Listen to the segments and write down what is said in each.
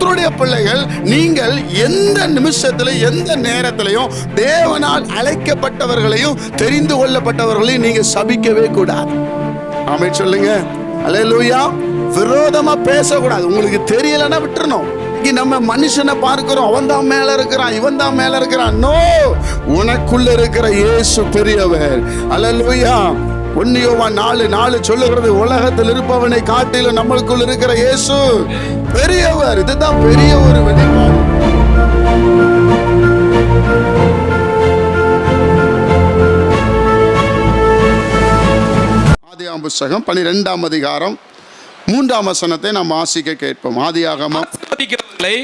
கர்த்தருடைய பிள்ளைகள் நீங்கள் எந்த நிமிஷத்துல எந்த நேரத்திலையும் தேவனால் அழைக்கப்பட்டவர்களையும் தெரிந்து கொள்ளப்பட்டவர்களையும் நீங்க சபிக்கவே கூடாது. ஆமே சொல்லுங்க. அலையலூயா விரோதமா பேசக்கூடாது. உங்களுக்கு தெரியலன்னா விட்டுறணும். இன்னைக்கு நம்ம மனுஷனை பார்க்கிறோம். அவன் தான் மேல இருக்கிறான் இவன் தான் மேல இருக்கிறான். நோ உனக்குள்ள இருக்கிற இயேசு பெரியவர். அலலுயா ஒன்னியோவா நாலு நாலு சொல்லுகிறது உலகத்தில் இருப்பவனை காட்டிலும் நம்மளுக்குள் இருக்கிற இயேசு பெரியவர். இதுதான் பெரிய ஒரு வெளிப்பாடு. ஆதியாம் புஸ்தகம் பனிரெண்டாம் அதிகாரம் மூன்றாம் வசனத்தை நாம் வாசிக்க கேட்போம். ஆதியாகமம்.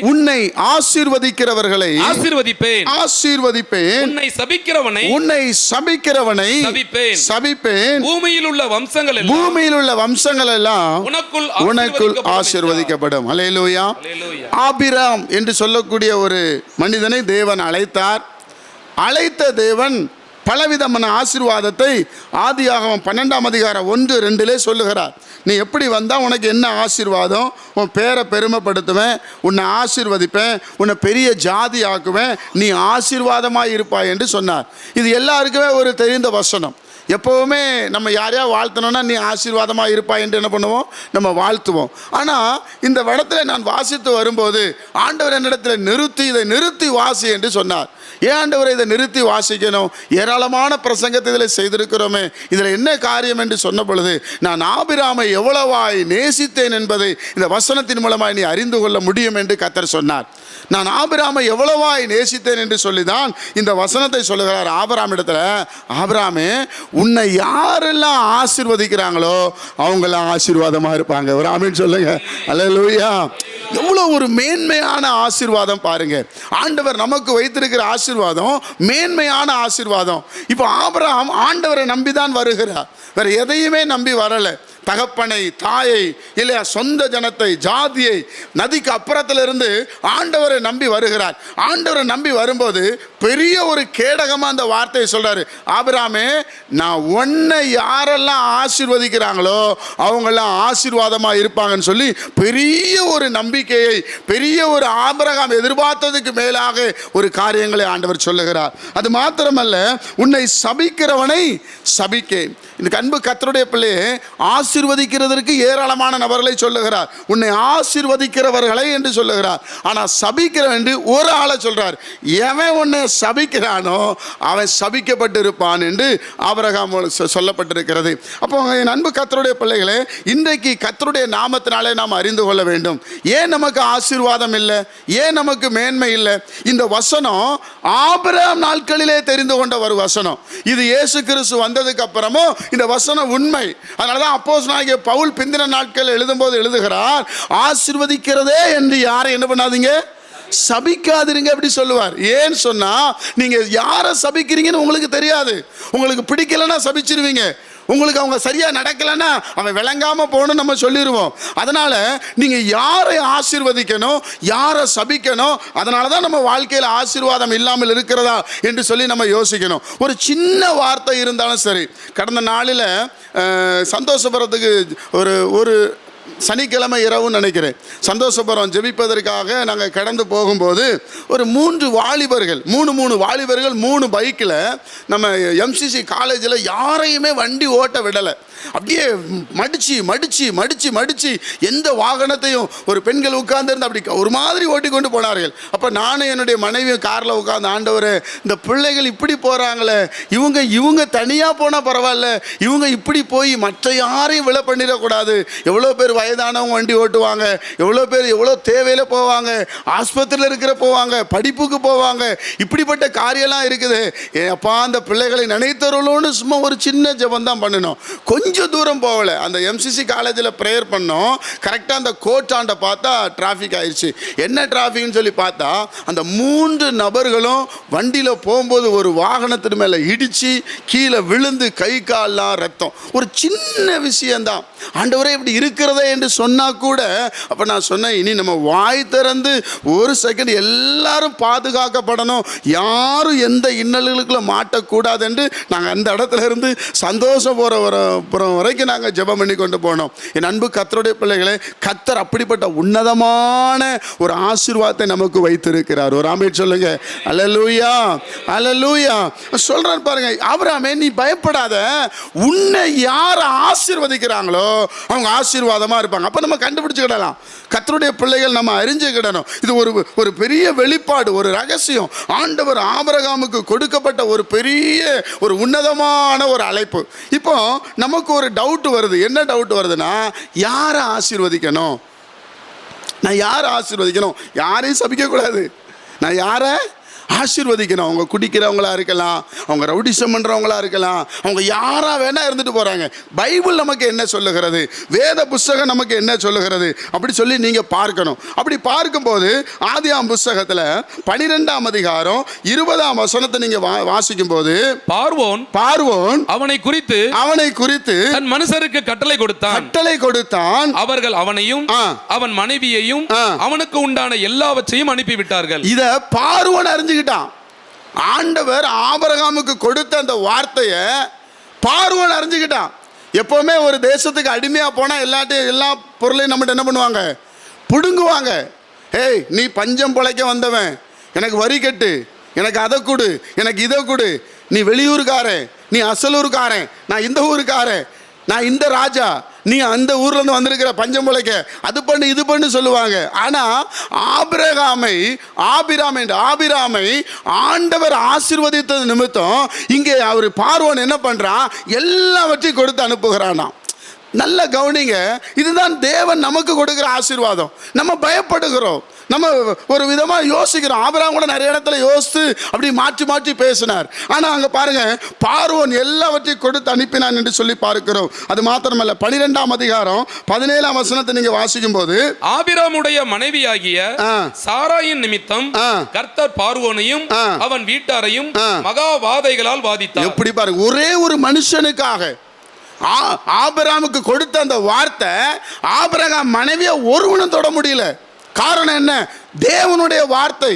உன்னை ஆசீர்வதிக்கிறவர்களை ஆசீர்வதிப்பேன். ஆசீர்வதிப்பேன். உன்னை சபிக்கிறவனை உன்னை சபிக்கிறவனை சபிப்பேன். சபிப்பேன். பூமியில் உள்ள வம்சங்கள் பூமியில் உள்ள வம்சங்கள் எல்லாம் உனக்குள் உனக்குள் ஆசீர்வதிக்கப்படும் அலையலூயா. ஆபிராம் என்று சொல்லக்கூடிய ஒரு மனிதனை தேவன் அழைத்தார். அழைத்த தேவன் பலவிதமான ஆசீர்வாதத்தை ஆதியாகமம் பன்னெண்டாம் அதிகாரம் ஒன்று ரெண்டிலே சொல்லுகிறார். நீ எப்படி வந்தால் உனக்கு என்ன ஆசீர்வாதம்? உன் பேரை பெருமைப்படுத்துவேன் உன்னை ஆசீர்வதிப்பேன் உன்னை பெரிய ஜாதி ஆக்குவேன் நீ ஆசீர்வாதமாக இருப்பாய் என்று சொன்னார். இது எல்லாருக்குமே ஒரு தெரிந்த வசனம். எப்போவுமே நம்ம யாரையா வாழ்த்தணும்னா நீ ஆசீர்வாதமாக இருப்பாய் என்று என்ன பண்ணுவோம்? நம்ம வாழ்த்துவோம். ஆனால் இந்த இடத்துல நான் வாசித்து வரும்போது ஆண்டவர் என்னிடத்தில் நிறுத்தி இதை நிறுத்தி வாசி என்று சொன்னார். ஏன் இதை நிறுத்தி வாசிக்கணும்? ஏராளமான பிரசங்கத்தை இதில் செய்திருக்கிறோமே. இதில் என்ன காரியம் என்று சொன்ன பொழுது நான் ஆபிராமை எவ்வளவாய் நேசித்தேன் என்பதை இந்த வசனத்தின் மூலமாய் நீ அறிந்து கொள்ள முடியும் என்று கத்தர் சொன்னார். நான் ஆபிராமை எவ்வளவாய் நேசித்தேன் என்று சொல்லிதான் இந்த வசனத்தை சொல்லுகிறார் ஆபராம் இடத்துல. ஆபராமே உன்னை யாரெல்லாம் ஆசிர்வதிக்கிறாங்களோ அவங்கெல்லாம் ஆசீர்வாதமாக இருப்பாங்க. ஒரு ஆமின்னு சொல்லுங்க. அல்லேலூயா எவ்வளோ ஒரு மேன்மையான ஆசீர்வாதம் பாருங்க. ஆண்டவர் நமக்கு வைத்திருக்கிற ஆசிர்வாதம் மேன்மையான ஆசீர்வாதம். இப்போ ஆபிரகாம் ஆண்டவரை நம்பி தான் வருகிறார். வேற எதையுமே நம்பி வரலை. தகப்பனை தாயை இல்லையா சொந்த ஜனத்தை ஜாதியை நதிக்கு அப்புறத்திலிருந்து ஆண்டவரை நம்பி வருகிறார். ஆண்டவரை நம்பி வரும்போது பெரிய ஒரு கேடகமாக அந்த வார்த்தையை சொல்கிறாரு ஆபிராமே நான் உன்னை யாரெல்லாம் ஆசிர்வதிக்கிறாங்களோ அவங்கெல்லாம் ஆசீர்வாதமாக இருப்பாங்கன்னு சொல்லி பெரிய ஒரு நம்பிக்கையை பெரிய ஒரு ஆபரகம் எதிர்பார்த்ததுக்கு மேலாக ஒரு காரியங்களை ஆண்டவர் சொல்லுகிறார். அது மாத்திரமல்ல உன்னை சபிக்கிறவனை சபிக்கேன். இந்த அன்பு கத்தருடைய பிள்ளையே ஆசி ஆசிர்வதிக்கிறதற்கு ஏராளமான நபர்களை சொல்லுகிறார். உன்னை ஆசீர்வதிக்கிறவர்களை என்று சொல்லுகிறார். ஆனால் சபிக்கிற என்று ஒரு ஆளை சொல்றார். எவன் உன்னை சபிக்கிறானோ அவன் சபிக்கப்பட்டு இருப்பான் என்று ஆபரகாம் சொ- சொல்லப்பட்டிருக்கிறது. அப்போ என் அன்பு கத்தருடைய பிள்ளைகளே இன்றைக்கு கத்தருடைய நாமத்தினாலே நாம் அறிந்து கொள்ள வேண்டும். ஏன் நமக்கு ஆசீர்வாதம் இல்லை? ஏன் நமக்கு மேன்மை இல்லை? இந்த வசனம் ஆபிரகாம் நாட்களிலே தெரிந்து கொண்ட ஒரு வசனம். இது இயேசு கிறிஸ்து வந்ததுக்கு அப்புறமும் இந்த வசனம் உண்மை. அதனால தான் அப்போஸ் நாயகிய பவுல் பிந்தின நாட்கள் எழுதும்போது எழுதுகிறார் ஆசிர்வதிக்கிறதே என்று யாரை என்ன பண்ணாதீங்க? சபிக்காதிருங்க அப்படி சொல்லுவார். ஏன்னு சொன்னா நீங்க யாரை சபிக்கிறீங்கன்னு உங்களுக்கு தெரியாது. உங்களுக்கு பிடிக்கலன்னா சபிச்சிருவீங்க. உங்களுக்கு அவங்க சரியாக நடக்கலைன்னா அவன் விளங்காமல் போகணும்னு நம்ம சொல்லிடுவோம் அதனால் நீங்கள் யாரை ஆசீர்வதிக்கணும் யாரை சபிக்கணும் அதனால தான் நம்ம வாழ்க்கையில் ஆசீர்வாதம் இல்லாமல் இருக்கிறதா என்று சொல்லி நம்ம யோசிக்கணும். ஒரு சின்ன வார்த்தை இருந்தாலும் சரி. கடந்த நாளில் சந்தோஷப்படுறதுக்கு ஒரு ஒரு சனிக்கிழமை இரவுன்னு நினைக்கிறேன். சந்தோஷபுரம் ஜெபிப்பதற்காக நாங்கள் கடந்து போகும்போது ஒரு மூன்று வாலிபர்கள் மூணு மூணு வாலிபர்கள் மூணு பைக்கில் நம்ம எம்சிசி காலேஜில் யாரையுமே வண்டி ஓட்ட விடலை. அப்படியே மடிச்சு மடிச்சு மடிச்சு மடிச்சு எந்த வாகனத்தையும் ஒரு பெண்கள் உட்கார்ந்துருந்து அப்படி ஒரு மாதிரி ஓட்டி கொண்டு போனார்கள். அப்போ நானும் என்னுடைய மனைவியும் காரில் உட்கார்ந்து ஆண்டவர் இந்த பிள்ளைகள் இப்படி போகிறாங்களே இவங்க இவங்க தனியாக போனால் பரவாயில்ல இவங்க இப்படி போய் மற்ற யாரையும் விழ பண்ணிடக்கூடாது எவ்வளோ பேர் வயதானவங்க வண்டி ஓட்டுவாங்க. எவ்வளோ பேர் எவ்வளோ தேவையில் போவாங்க. ஆஸ்பத்திரியில் இருக்கிற போவாங்க. படிப்புக்கு போவாங்க. இப்படிப்பட்ட காரியம்லாம் இருக்குது. அப்பா அந்த பிள்ளைகளை நினைத்தருளும்னு சும்மா ஒரு சின்ன ஜெபம் தான் பண்ணினோம் கொஞ்சம் தூரம் போகல. அந்த எம்சிசி காலேஜில் ப்ரேயர் பண்ணோம். கரெக்டாக அந்த கோட்டாண்ட பார்த்தா டிராஃபிக் ஆயிடுச்சு என்ன டிராஃபிக்னு சொல்லி பார்த்தா அந்த மூன்று நபர்களும் வண்டியில் போகும்போது ஒரு வாகனத்தின் மேலே இடித்து கீழே விழுந்து கை கால்லாம் ரத்தம். ஒரு சின்ன விஷயம்தான். ஆண்டவரே இப்படி இருக்கிறதே என்று சொன்னா கூட அப்போ நான் சொன்னேன் இனி நம்ம வாய் திறந்து ஒரு செகண்ட் எல்லாரும் பாதுகாக்கப்படணும். யாரும் எந்த இன்னல்களுக்குள்ள மாட்டக்கூடாது என்று நாங்கள் அந்த இடத்துல இருந்து சந்தோஷம் போகிற வர போகிற வரைக்கும் நாங்கள் ஜெபம் பண்ணி கொண்டு போனோம். என் அன்பு கத்தருடைய பிள்ளைகளே கத்தர் அப்படிப்பட்ட உன்னதமான ஒரு ஆசீர்வாதத்தை நமக்கு வைத்திருக்கிறார். ஒரு ஆமை சொல்லுங்க. அல்லலூயா அல்லலூயா சொல்றார் பாருங்க அவராமே நீ பயப்படாத. உன்னை யார் ஆசீர்வதிக்கிறாங்களோ அவங்க ஆசீர்வாதமா இருப்பாங்க. அப்போ நம்ம கண்டுபிடிச்சிக்கிடலாம். கத்தருடைய பிள்ளைகள் நம்ம அறிஞ்சுக்கிடணும். இது ஒரு ஒரு பெரிய வெளிப்பாடு ஒரு ரகசியம். ஆண்டவர் ஆபரகாமுக்கு கொடுக்கப்பட்ட ஒரு பெரிய ஒரு உன்னதமான ஒரு அழைப்பு. இப்போ நமக்கு ஒரு டவுட் வருது. என்ன டவுட் வருதுன்னா யாரை ஆசீர்வதிக்கணும்? நான் யாரை ஆசீர்வதிக்கணும்? யாரையும் சபிக்கக்கூடாது. நான் யாரை? ஆசீர்வதிக்கணும். அவங்க குடிக்கிறவங்களா இருக்கலாம் அவங்க ரவுடிசம் பண்ணுறவங்களா இருக்கலாம் அவங்க யாரா வேணா இருந்துட்டு போகிறாங்க பைபிள் நமக்கு என்ன சொல்லுகிறது? வேத புஸ்தகம் நமக்கு என்ன சொல்லுகிறது? அப்படி சொல்லி நீங்கள் பார்க்கணும். அப்படி பார்க்கும்போது ஆதியாம் புஸ்தகத்தில் பனிரெண்டாம் அதிகாரம் இருபதாம் வசனத்தை நீங்கள் வா வாசிக்கும் போது பார்வோன் பார்வோன் அவனை குறித்து அவனை குறித்து தன் மனுஷருக்கு கட்டளை கொடுத்தான். கட்டளை கொடுத்தான். அவர்கள் அவனையும். அவன் மனைவியையும். அவனுக்கு உண்டான எல்லாவற்றையும் அனுப்பிவிட்டார்கள். இத பார்வன் அறிஞ்சுக்கிட்டான் ஆண்டவர் ஆபரகாமுக்கு கொடுத்த அந்த வார்த்தையை பார்வன் அறிஞ்சுக்கிட்டான். எப்போவுமே ஒரு தேசத்துக்கு அடிமையாக போனால் எல்லாத்தையும் எல்லா பொருளையும் நம்மகிட்ட என்ன பண்ணுவாங்க? பிடுங்குவாங்க. ஏய் நீ பஞ்சம் பிழைக்க வந்தவன். எனக்கு வரி கட்டு. எனக்கு அதை கொடு. எனக்கு இதை கொடு. நீ வெளியூருக்காரன் நீ அசலூருக்காரன் நான் இந்த ஊருக்காரன் நான் இந்த ராஜா. நீ அந்த ஊர்ல இருந்து வந்திருக்கிற பஞ்சம் பிழைக்க அது பண்ணு இது பண்ணு சொல்லுவாங்க. ஆனா ஆபிரகாமை ஆபிராமை ஆபிராமை ஆண்டவர் ஆசிர்வதித்தது நிமித்தம் இங்கே அவர் பார்வோன் என்ன பண்றான் எல்லாவற்றையும் கொடுத்து அனுப்புகிறானாம். நல்ல கவனிங்க இதுதான் தேவன் நமக்கு கொடுக்குற ஆசீர்வாதம். நம்ம பயப்படுகிறோம். நம்ம ஒரு விதமாக யோசிக்கிறோம் ஆபிரகாம் கூட நிறைய இடத்துல யோசித்து அப்படி மாற்றி மாற்றி பேசினார் ஆனால் அங்கே பாருங்க பார்வோன் எல்லாவற்றையும் கொடுத்து அனுப்பினான் என்று சொல்லி பார்க்கிறோம் அது மாத்திரமல்ல பனிரெண்டாம் அதிகாரம் பதினேழாம் வசனத்தை நீங்க வாசிக்கும் போது ஆபிராமுடைய மனைவியாகிய. சாராயின் நிமித்தம். கர்த்தர் பார்வோனையும். அவன் வீட்டாரையும். மகா வாதைகளால் வாதித்தார் எப்படி பாருங்க ஒரே ஒரு மனுஷனுக்காக ஆ- ஆபிரகாமுக்கு கொடுத்த அந்த வார்த்தை ஆபிரகாம் மனைவியை ஒருவனும் தொட முடியல காரணம் என்ன? தேவனுடைய வார்த்தை.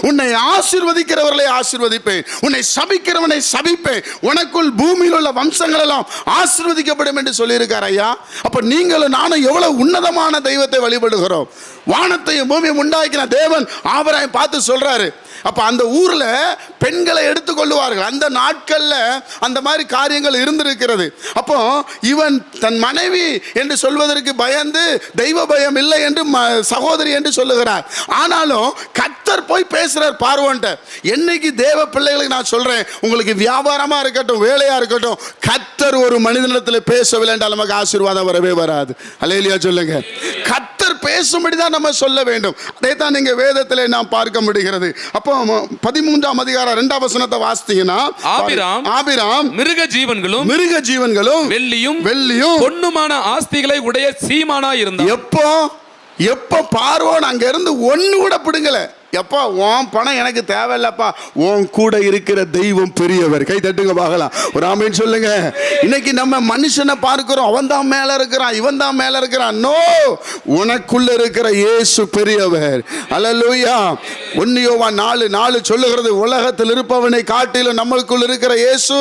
உன்னை ஆசிர்வதிக்கிறவர்களை ஆசிர்வதிப்பேன். உன்னை சபிக்கிறவனை சபிப்பேன். உனக்குள் பூமியில் உள்ள வம்சங்கள் எல்லாம் ஆசிர்வதிக்கப்படும் என்று சொல்லியிருக்கார் ஐயா. அப்போ நீங்களும் நானும் எவ்வளவு உன்னதமான தெய்வத்தை வழிபடுகிறோம். வானத்தையும் பூமியும் உண்டாக்கின தேவன் ஆபராயம் பார்த்து சொல்கிறாரு அப்போ அந்த ஊரில் பெண்களை எடுத்துக்கொள்ளுவார்கள் அந்த நாட்களில் அந்த மாதிரி காரியங்கள் இருந்திருக்கிறது. அப்போ இவன் தன் மனைவி என்று சொல்வதற்கு பயந்து தெய்வ பயம் இல்லை என்று ம- சகோதரி என்று சொல்லுகிறார். ஆனாலும் கத்தர் போய் பேசுறார் பார்வோன்ட்ட. என்னைக்கு தேவ பிள்ளைகளுக்கு நான் சொல்றேன் உங்களுக்கு வியாபாரமா இருக்கட்டும் வேலையா இருக்கட்டும் கத்தர் ஒரு மனிதனிடத்தில் பேசவில்லை என்றால் நமக்கு ஆசீர்வாதம் வரவே வராது. அலையிலியா சொல்லுங்க. கத்தர் பேசும்படி தான் நம்ம சொல்ல வேண்டும். அதை தான் நீங்க வேதத்தில் நாம் பார்க்க முடிகிறது. அப்போ பதிமூன்றாம் அதிகாரம் ரெண்டாம் வசனத்தை வாசித்தீங்கன்னா ஆபிராம் ஆபிராம் மிருக ஜீவன்களும் மிருக ஜீவன்களும் வெள்ளியும் வெள்ளியும் பொன்னுமான ஆஸ்திகளை உடைய சீமானா இருந்தான். எப்போ எப்போ பார்வோன் அங்க இருந்து ஒண்ணு கூட பிடுங்கல. எப்பா உன் பணம் எனக்கு தேவையில்லப்பா. உன் கூட இருக்கிற தெய்வம் பெரியவர். கை தட்டுங்க பார்க்கலாம். ஒரு ஆமீன் சொல்லுங்க. இன்னைக்கு நம்ம மனுஷனை பார்க்கிறோம். அவன் தான் மேலே இருக்கிறான் இவன் தான் மேலே இருக்கிறான். நோ உனக்குள்ள இருக்கிற இயேசு பெரியவர். அல்லேலூயா ஒன்னியோவா நாலு நாலு சொல்லுகிறது உலகத்தில் இருப்பவனை காட்டிலும் நம்மளுக்குள்ள இருக்கிற இயேசு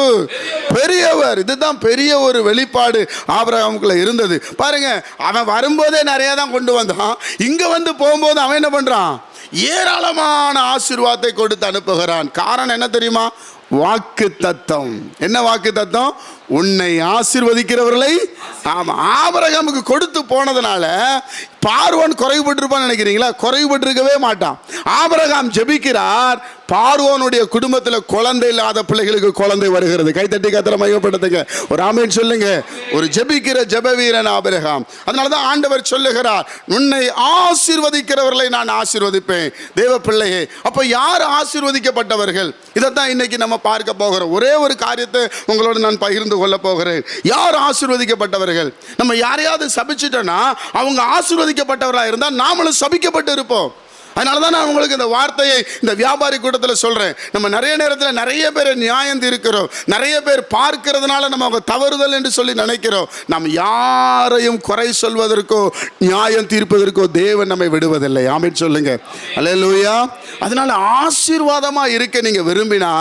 பெரியவர். இதுதான் பெரிய ஒரு வெளிப்பாடு ஆபிரகாமுக்குள்ள இருந்தது. பாருங்க அவன் வரும்போதே நிறைய தான் கொண்டு வந்தான். இங்க வந்து போகும்போது அவன் என்ன பண்றான்? ஏராளமான ஆசீர்வாதத்தை கொடுத்து அனுப்புகிறான். காரணம் என்ன தெரியுமா? வாக்கு தத்தம் என்ன வாக்கு தத்தம் உன்னை ஆசிர்வதிக்கிறவர்களை ஆமாம் ஆபரகமுக்கு கொடுத்து போனதுனால பார்வோன் குறைவுபட்டிருப்பான்னு நினைக்கிறீங்களா? குறைவுபட்டிருக்கவே மாட்டான். ஆபரகாம் ஜெபிக்கிறார் பார்வோனுடைய குடும்பத்தில் குழந்தை இல்லாத பிள்ளைகளுக்கு குழந்தை வருகிறது. கைத்தட்டி கத்திர மையப்படுத்துங்க ஒரு ஆமேன் சொல்லுங்க. ஒரு ஜெபிக்கிற ஜெப வீரன் ஆபிரகாம். அதனால தான் ஆண்டவர் சொல்லுகிறார் உன்னை ஆசிர்வதிக்கிறவர்களை நான் ஆசிர்வதிப்பேன். தேவ பிள்ளையே அப்போ யார் ஆசிர்வதிக்கப்பட்டவர்கள்? இதைத்தான் இன்னைக்கு நம்ம பார்க்க போகிறோம். ஒரே ஒரு காரியத்தை உங்களோட நான் பகிர்ந்து கொள்ள போகிறேன். யார் ஆசீர்வதிக்கப்பட்டவர்கள்? நம்ம யாரையாவது சபிச்சிட்டோன்னா அவங்க ஆசீர்வதிக்கப்பட்டவர்களாக இருந்தால் நாமளும் சபிக்கப்பட்டு இருப்போம். அதனால தான் நான் உங்களுக்கு இந்த வார்த்தையை இந்த வியாபாரி கூட்டத்தில் சொல்கிறேன் நம்ம நிறைய நேரத்தில் நிறைய பேர் நியாயம் இருக்கிறோம் நிறைய பேர் பார்க்கிறதுனால நம்ம அவங்க தவறுதல் என்று சொல்லி நினைக்கிறோம். நாம் யாரையும் குறை சொல்வதற்கோ நியாயம் தீர்ப்பதற்கோ தேவன் நம்மை விடுவதில்லை. ஆமென் சொல்லுங்க. அல்லேலூயா அதனால ஆசீர்வாதமாக இருக்க நீங்கள் விரும்பினா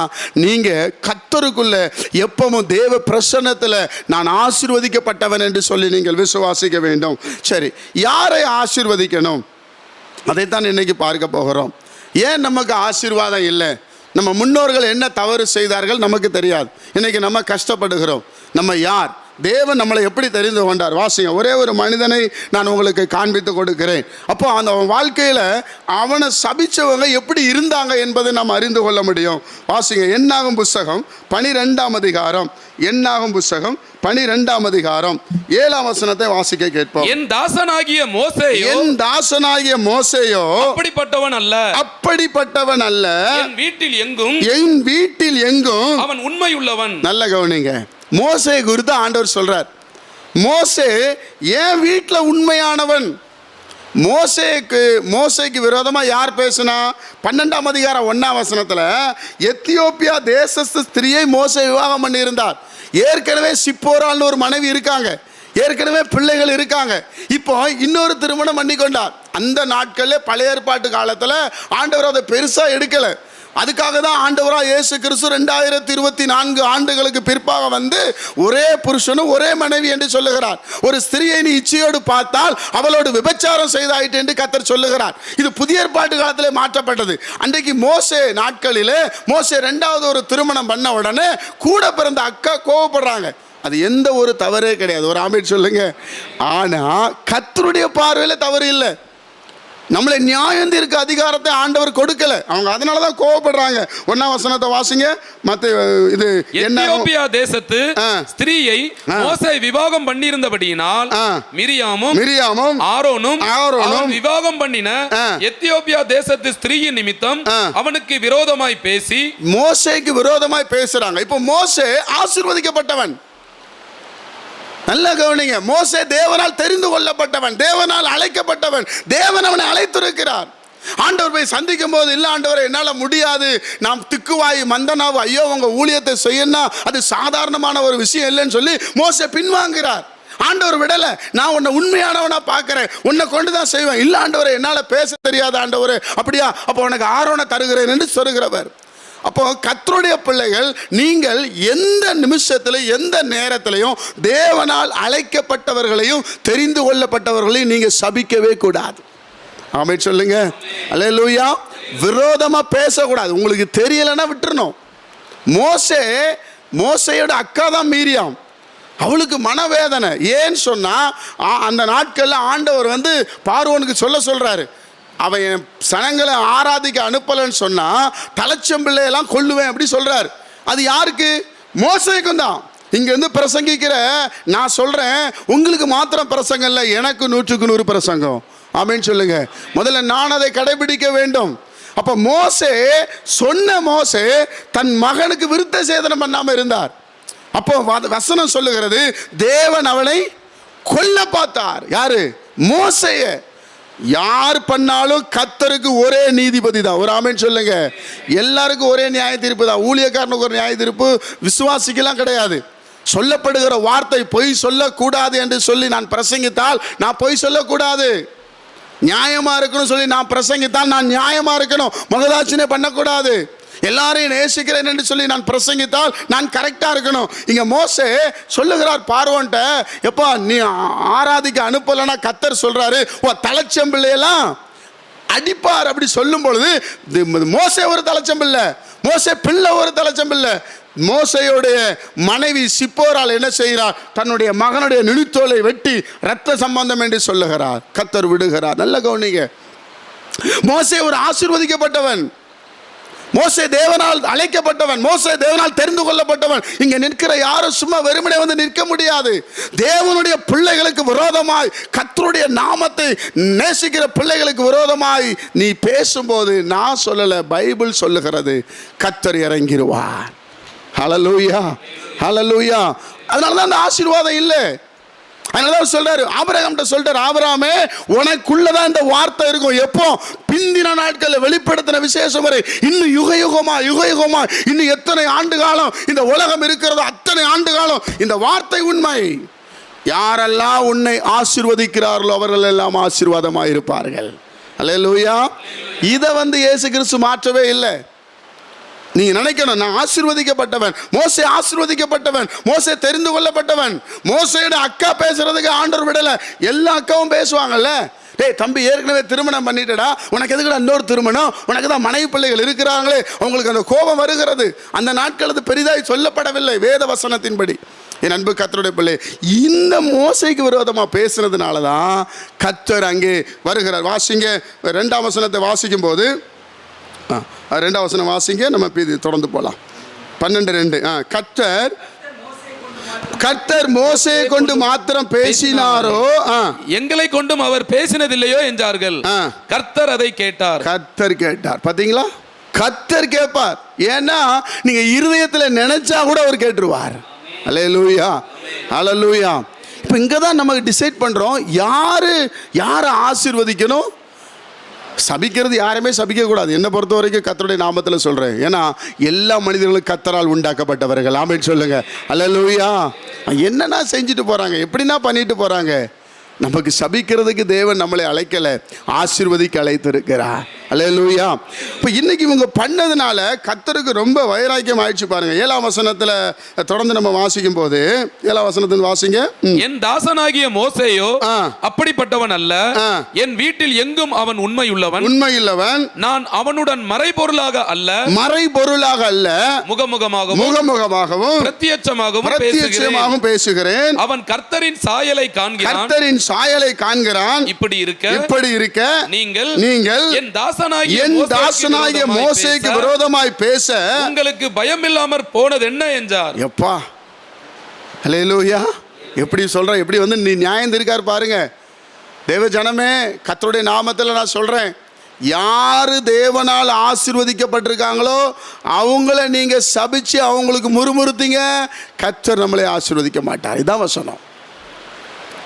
நீங்கள் கத்தருக்குள்ள எப்பவும் தேவ பிரசன்னத்தில் நான் ஆசீர்வதிக்கப்பட்டவன் என்று சொல்லி நீங்கள் விசுவாசிக்க வேண்டும். சரி யாரை ஆசீர்வதிக்கணும்? அதைத்தான் இன்றைக்கி பார்க்க போகிறோம். ஏன் நமக்கு ஆசீர்வாதம் இல்லை? நம்ம முன்னோர்கள் என்ன தவறு செய்தார்கள் நமக்கு தெரியாது. இன்றைக்கி நம்ம கஷ்டப்படுகிறோம். நம்ம யார்? தேவன் நம்மளை எப்படி தெரிந்து கொண்டார்? வாசிங்க. ஒரே ஒரு மனிதனை நான் உங்களுக்கு காண்பித்து கொடுக்கிறேன். அப்போ அந்த வாழ்க்கையில் அவனை சபிச்சவங்க எப்படி இருந்தாங்க என்பதை நாம் அறிந்து கொள்ள முடியும். வாசிங்க. என்னாகும் புஸ்தகம்? பனிரெண்டாம் அதிகாரம். என்னாகும் புஸ்தகம்? பனிரெண்டாம் அதிகாரம். ஏழாம் வசனத்தை வாசிக்க கேட்போம். என் தாசனாகிய மோசேயோ என் தாசனாகிய மோசேயோ அப்படிப்பட்டவன் அல்ல. அப்படிப்பட்டவன் அல்ல. என் வீட்டில் எங்கும் என் வீட்டில் எங்கும் அவன் உண்மையுள்ளவன். நல்ல கவனிங்க. மோசை குறித்து ஆண்டவர் சொல்கிறார் மோசே என் வீட்டில் உண்மையானவன். மோசேக்கு மோசைக்கு விரோதமாக யார் பேசுனா? பன்னெண்டாம் அதிகாரம் ஒன்றாம் வசனத்தில் எத்தியோப்பியா தேசஸ்த ஸ்திரியை மோசை விவாகம் பண்ணியிருந்தார். ஏற்கனவே சிப்போரால்னு ஒரு மனைவி இருக்காங்க. ஏற்கனவே பிள்ளைகள் இருக்காங்க. இப்போ இன்னொரு திருமணம் பண்ணி கொண்டார் அந்த நாட்களில் பழைய ஏற்பாட்டு காலத்தில் ஆண்டவர் அதை பெருசாக எடுக்கலை. அதுக்காக தான் ஆண்டவராக இயேசு கிறிஸ்து ரெண்டாயிரத்தி இருபத்தி நான்கு ஆண்டுகளுக்கு பிற்பாக வந்து ஒரே புருஷனும் ஒரே மனைவி என்று சொல்லுகிறார். ஒரு ஸ்திரியை நீ இச்சையோடு பார்த்தால் அவளோடு விபச்சாரம் செய்தாயிட்டு என்று கத்தர் சொல்லுகிறார். இது புதிய ஏற்பாட்டு காலத்தில் மாற்றப்பட்டது. அன்றைக்கு மோசே நாட்களிலே மோசே ரெண்டாவது ஒரு திருமணம் பண்ண உடனே கூட பிறந்த அக்கா கோவப்படுறாங்க. அது எந்த ஒரு தவறே கிடையாது. ஒரு ஆமீட் சொல்லுங்க. ஆனால் கத்தருடைய பார்வையில் தவறு இல்லை. நம்மளை நியாயம் தீர்க்க அதிகாரத்தை ஆண்டவர் கொடுக்கல அவங்க அதனால தான் கோவப்படுறாங்க ஒன்னாம் வசனத்தை வாசிங்க மத்த இது எத்தியோப்பியா தேசத்து. ஸ்திரீயை மோசே விவாகம் பண்ணியிருந்தபடியினால். மிரியாமும் மிரியாமும் ஆரோனும் ஆரோனும் விவாகம் பண்ணின. எத்தியோப்பியா தேசத்து ஸ்திரீயின் நிமித்தம். அவனுக்கு விரோதமாய் பேசி மோசேக்கு விரோதமாய் பேசுறாங்க இப்போ மோசே ஆசீர்வதிக்கப்பட்டவன் நல்ல கவனிங்க. மோசே தேவனால் தெரிந்து கொள்ளப்பட்டவன் தேவனால் அழைக்கப்பட்டவன் தேவன் அவனை அழைத்திருக்கிறார். ஆண்டவர் போய் சந்திக்கும் போது இல்லை ஆண்டவரை என்னால் முடியாது. நாம் திக்குவாய் மந்தனாவு ஐயோ உங்கள் ஊழியத்தை செய்யணும்னா அது சாதாரணமான ஒரு விஷயம் இல்லைன்னு சொல்லி மோசை பின்வாங்குகிறார். ஆண்டவர் விடலை. நான் உன்னை உண்மையானவனாக பார்க்குறேன். உன்னை கொண்டு தான் செய்வேன். இல்லை ஆண்டவரை என்னால் பேச தெரியாது ஆண்டவர். அப்படியா? அப்போ உனக்கு ஆரோனை தருகிறேன் என்று சொல்கிறவர் அப்போ கத்தருடைய பிள்ளைகள் நீங்கள் எந்த நிமிஷத்தில் எந்த நேரத்திலையும் தேவனால் அழைக்கப்பட்டவர்களையும் தெரிந்து கொள்ளப்பட்டவர்களையும் நீங்கள் சபிக்கவே கூடாது. ஆமை சொல்லுங்க. அலே லூயா விரோதமாக பேசக்கூடாது. உங்களுக்கு தெரியலைன்னா விட்டுறணும். மோசே மோசையோட அக்கா தான் மீரியாம். அவளுக்கு மனவேதனை. ஏன்னு சொன்னால் அந்த நாட்களில் ஆண்டவர் வந்து பார்வோனுக்கு சொல்ல சொல்கிறாரு அவன் என் சனங்களை ஆராதிக்க அனுப்பலைன்னு சொன்னா தலைச்சம்பிள்ளையெல்லாம் கொல்லுவேன் அப்படி சொல்றாரு. அது யாருக்கு? மோசைக்கும் தான். இங்க இருந்து பிரசங்கிக்கிற நான் சொல்றேன் உங்களுக்கு மாத்திரம் பிரசங்கம் இல்லை எனக்கு நூற்றுக்கு நூறு பிரசங்கம். அப்படின்னு சொல்லுங்க. முதல்ல நான் அதை கடைபிடிக்க வேண்டும். அப்ப மோசே சொன்ன மோசே தன் மகனுக்கு விருத்த சேதனம் பண்ணாம இருந்தார். அப்போ வ- வசனம் சொல்லுகிறது தேவன் அவனை கொல்ல பார்த்தார். யாரு? மோசையை. யார் பண்ணாலும் கத்தருக்கு ஒரே நீதிபதி தான். ஒரு ஆமைன்னு சொல்லுங்க. எல்லாருக்கும் ஒரே நியாய தீர்ப்பு தான். ஊழியக்காரனுக்கு ஒரு நியாய தீர்ப்பு விசுவாசிக்கெல்லாம் கிடையாது. சொல்லப்படுகிற வார்த்தை பொய் சொல்லக்கூடாது என்று சொல்லி நான் பிரசங்கித்தால் நான் பொய் சொல்லக்கூடாது. நியாயமா இருக்கணும் சொல்லி நான் பிரசங்கித்தால் நான் நியாயமா இருக்கணும். மகதாட்சினே பண்ணக்கூடாது. எல்லாரையும் நேசிக்கிறேன் என்று சொல்லி நான் பிரசங்கித்தால் நான் கரெக்டாக இருக்கணும். இங்கே மோசே சொல்லுகிறார் பார்வோன்ட்ட எப்பா நீ ஆராதிக்க அனுப்பலைன்னா கத்தர் சொல்கிறாரு ஓ தலைச்சம்பிள்ளையெல்லாம் அடிப்பார். அப்படி சொல்லும் பொழுது மோசே ஒரு தலைச்சம்பில்லை மோசே பிள்ளை ஒரு தலைச்சம்பில்லை மோசையுடைய மனைவி சிப்போரால் என்ன செய்கிறார்? தன்னுடைய மகனுடைய நுனித்தோலை வெட்டி ரத்த சம்பந்தம் என்று சொல்லுகிறார். கத்தர் விடுகிறார். நல்ல கவனிங்க. மோசே ஒரு ஆசீர்வதிக்கப்பட்டவன். மோசை தேவனால் அழைக்கப்பட்டவன் மோசை தேவனால் தெரிந்து கொள்ளப்பட்டவன். இங்க நிற்கிற யாரும் சும்மா வெறுமனே வந்து நிற்க முடியாது. தேவனுடைய பிள்ளைகளுக்கு விரோதமாய் கத்தருடைய நாமத்தை நேசிக்கிற பிள்ளைகளுக்கு விரோதமாய் நீ பேசும்போது நான் சொல்லலை பைபிள் சொல்லுகிறது கத்தர் இறங்கிடுவார். ஹலலூயா ஹலலூயா அதனால தான் அந்த ஆசீர்வாதம் இல்லை. அதனால அவர் சொல்றாரு ஆபரகாம்கிட்ட சொல்றாரு ஆபராமே உனக்குள்ளதான் இந்த வார்த்தை இருக்கும். எப்போ? பிந்தின நாட்களில் வெளிப்படுத்தின விசேஷம் வரை. இன்னும் யுக யுகமா யுக யுகமா இன்னும் எத்தனை ஆண்டு காலம் இந்த உலகம் இருக்கிறதோ அத்தனை ஆண்டு காலம் இந்த வார்த்தை உண்மை. யாரெல்லாம் உன்னை ஆசீர்வதிக்கிறார்களோ அவர்கள் எல்லாம் ஆசீர்வாதமாக இருப்பார்கள் அல்லேலூயா. இதை வந்து இயேசு கிறிஸ்து மாற்றவே இல்லை. நீங்க நினைக்கணும் நான் ஆசீர்வதிக்கப்பட்டவன். மோசை ஆசீர்வதிக்கப்பட்டவன். மோசை தெரிந்து கொள்ளப்பட்டவன். மோசையோட அக்கா பேசுறதுக்கு ஆண்டவர் விடல. எல்லா அக்காவும் பேசுவாங்கல்ல. டேய் தம்பி ஏற்கனவே திருமணம் பண்ணிட்டடா. உனக்கு எதுக்குடா இன்னொரு திருமணம்? உனக்கு தான் மனைவி பிள்ளைகள் இருக்கிறாங்களே. அவங்களுக்கு அந்த கோபம் வருகிறது. அந்த நாட்கள் அது பெரிதாய் சொல்லப்படவில்லை வேத வசனத்தின்படி. என் அன்பு கத்தருடைய பிள்ளை இந்த மோசைக்கு விரோதமாக பேசுனதுனால தான் கத்தர் அங்கே வருகிறார். வாசிங்க ரெண்டாம் வசனத்தை வாசிக்கும் போது ஆ, ரெண்டாம் வசனம் வாசிங்க நம்ம இது தொடர்ந்து போகலாம் பன்னெண்டு ரெண்டு. ஆ கர்த்தர் கர்த்தர் மோசையை கொண்டு மாத்திரம் பேசினாரோ? எங்களை கொண்டும் அவர் பேசினதில்லையோ என்றார்கள். கர்த்தர் அதை கேட்டார். கர்த்தர் கேட்டார். பாத்தீங்களா? கர்த்தர் கேட்பார். ஏன்னா நீங்க இருதயத்துல நினைச்சா கூட அவர் கேட்டுருவார். அல்லேலூயா அல்லேலூயா இப்போ இங்கே தான் நமக்கு டிசைட் பண்ணுறோம் யாரு யாரை ஆசீர்வதிக்கணும்? சபிக்கிறது யாருமே சபிக்கக்கூடாது. என்னை பொறுத்த வரைக்கும் கத்தருடைய நாமத்தில் சொல்கிறேன் ஏன்னா எல்லா மனிதர்களும் கத்தரால் உண்டாக்கப்பட்டவர்கள். ஆமென் சொல்லுங்க. அல்லேலூயா. என்னன்னா செஞ்சுட்டு போகிறாங்க எப்படின்னா பண்ணிட்டு போகிறாங்க நமக்கு சபிக்கிறதுக்கு தேவன் நம்மளை அழைக்கலை ஆசீர்வதிக்க அழைத்திருக்கிறார். அல்லேலூயா. இப்போ இன்னைக்கு இவங்க பண்ணதுனால கத்தருக்கு ரொம்ப வைராக்கியம் ஆயிடுச்சு பாருங்க. ஏழாம் வசனத்தில் தொடர்ந்து நம்ம வாசிக்கும் போது ஏழாம் வசனத்தில் வாசிங்க. என் தாசனாகிய மோசேயோ. அப்படிப்பட்டவன் அல்ல. என் வீட்டில் எங்கும் அவன் உண்மையுள்ளவன். உண்மையுள்ளவன். நான் அவனுடன் மறைபொருளாக அல்ல. மறை பொருளாக அல்ல. முகமுகமாகவும் முகமுகமாகவும் பிரத்யட்சமாகவும் பேசுகிறேன். பிரத்யட்சமாகவும் பேசுகிறேன். அவன் கர்த்தரின் சாயலை காண்கிறான். கர்த்தரின் சாயலை காண்கிறான். இப்படி இருக்க இப்படி இருக்க நீங்கள் நீங்கள் என் தாசனாகிய என் தாசனாகிய மோசேக்கு விரோதமாய் பேச உங்களுக்கு பயமில்லாமற் போனது என்ன என்றார்? எப்பா ஹalleluya எப்படி சொல்ற எப்படி வந்து நீ நியாயம் இருக்கார் பாருங்க. தேவ ஜனமே கர்த்தருடைய நாமத்தில் நான் சொல்றேன். யாரு தேவனால் ஆசீர்வதிக்கப்பட்டிருக்காங்களோ அவங்கள நீங்க சபிச்சு அவங்களுக்கு முறுமுறுத்தீங்க கர்த்தர் நம்மளை ஆசீர்வதிக்க மாட்டார். இதான் வசனம்.